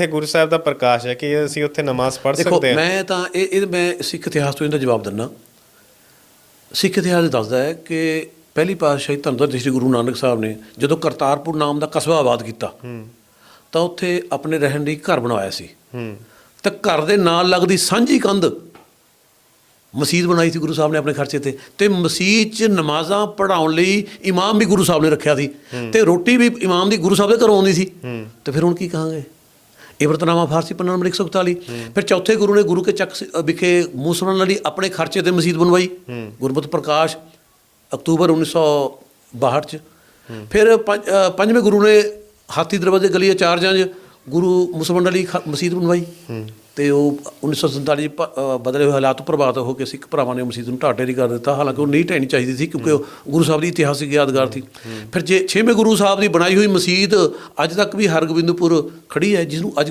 ਇੱਥੇ ਗੁਰੂ ਸਾਹਿਬ ਦਾ ਪ੍ਰਕਾਸ਼ ਹੈ ਕਿ ਅਸੀਂ ਉੱਥੇ ਨਮਾਜ਼ ਪੜ੍ਹ ਦੇਖੋ ਸਕਦੇ ਹਾਂ। ਮੈਂ ਤਾਂ ਇਹ ਇਹ ਮੈਂ ਸਿੱਖ ਇਤਿਹਾਸ ਤੋਂ ਇਹਦਾ ਜਵਾਬ ਦਿੰਦਾ। ਸਿੱਖ ਇਤਿਹਾਸ ਦੱਸਦਾ ਹੈ ਕਿ ਪਹਿਲੀ ਪਾਤਸ਼ਾਹੀ ਧੰਨ ਸ੍ਰੀ ਗੁਰੂ ਨਾਨਕ ਸਾਹਿਬ ਨੇ ਜਦੋਂ ਕਰਤਾਰਪੁਰ ਨਾਮ ਦਾ ਕਸਬਾ ਆਬਾਦ ਕੀਤਾ ਤਾਂ ਉੱਥੇ ਆਪਣੇ ਰਹਿਣ ਲਈ ਘਰ ਬਣਵਾਇਆ ਸੀ। ਹੂੰ। ਤਾਂ ਘਰ ਦੇ ਨਾਲ ਲੱਗਦੀ ਸਾਂਝੀ ਕੰਧ ਮਸਜਿਦ ਬਣਾਈ ਸੀ ਗੁਰੂ ਸਾਹਿਬ ਨੇ ਆਪਣੇ ਖਰਚੇ ਤੇ। ਤੇ ਮਸਜਿਦ 'ਚ ਨਮਾਜ਼ਾਂ ਪੜਾਉਣ ਲਈ ਇਮਾਮ ਵੀ ਗੁਰੂ ਸਾਹਿਬ ਨੇ ਰੱਖਿਆ ਸੀ। ਤੇ ਰੋਟੀ ਵੀ ਇਮਾਮ ਦੀ ਗੁਰੂ ਸਾਹਿਬ ਦੇ ਘਰੋਂ ਆਉਂਦੀ ਸੀ। ਤੇ ਫਿਰ ਹੁਣ ਕੀ ਕਹਾਂਗੇ? ਇਬਰਤਨਾਮਾ ਫਾਰਸੀ ਪੰਨਾ ਨੰਬਰ 141 ਫਿਰ ਚੌਥੇ ਗੁਰੂ ਨੇ ਗੁਰੂ ਕੇ ਚੱਕ ਵਿਖੇ ਮੂਸਲਮਾਨਾਂ ਲਈ ਆਪਣੇ ਖਰਚੇ ਤੇ ਮਸਜਿਦ ਬਣਵਾਈ। ਗੁਰਮਤਿ ਪ੍ਰਕਾਸ਼ ਅਕਤੂਬਰ 1962 ਚ। ਫਿਰ ਪੰਜਵੇਂ ਗੁਰੂ ਨੇ ਹਾਥੀ ਦਰਵਾਜ਼ੇ ਗਲੀ ਚਾਰ ਜੰਜ ਗੁਰੂ ਮੁਸਲਮਾਨਾਂ ਲਈ ਮਸਜਿਦ ਬਣਵਾਈ। ਤੇ ਉਹ 1947 ਚ ਪ- ਅ, ਬਦਲੇ ਹੋਏ ਹਾਲਾਤ ਪ੍ਰਭਾਵਿਤ ਹੋ ਕੇ ਸਿੱਖ ਭਰਾਵਾਂ ਨੇ ਮਸਜਿਦ ਨੂੰ ਢਾਟੇ ਨਹੀਂ ਕਰ ਦਿੱਤਾ। ਹਾਲਾਂਕਿ ਉਹ ਨਹੀਂ ਢਹਿਣੀ ਚਾਹੀਦੀ ਸੀ ਕਿਉਂਕਿ ਉਹ ਗੁਰੂ ਸਾਹਿਬ ਦੀ ਇਤਿਹਾਸਿਕ ਯਾਦਗਾਰ ਸੀ। ਫਿਰ ਜੇ ਛੇਵੇਂ ਗੁਰੂ ਸਾਹਿਬ ਦੀ ਬਣਾਈ ਹੋਈ ਮਸਜਿਦ ਅੱਜ ਤੱਕ ਵੀ ਹਰਗੋਬਿੰਦਪੁਰ ਖੜੀ ਹੈ ਜਿਸ ਨੂੰ ਅੱਜ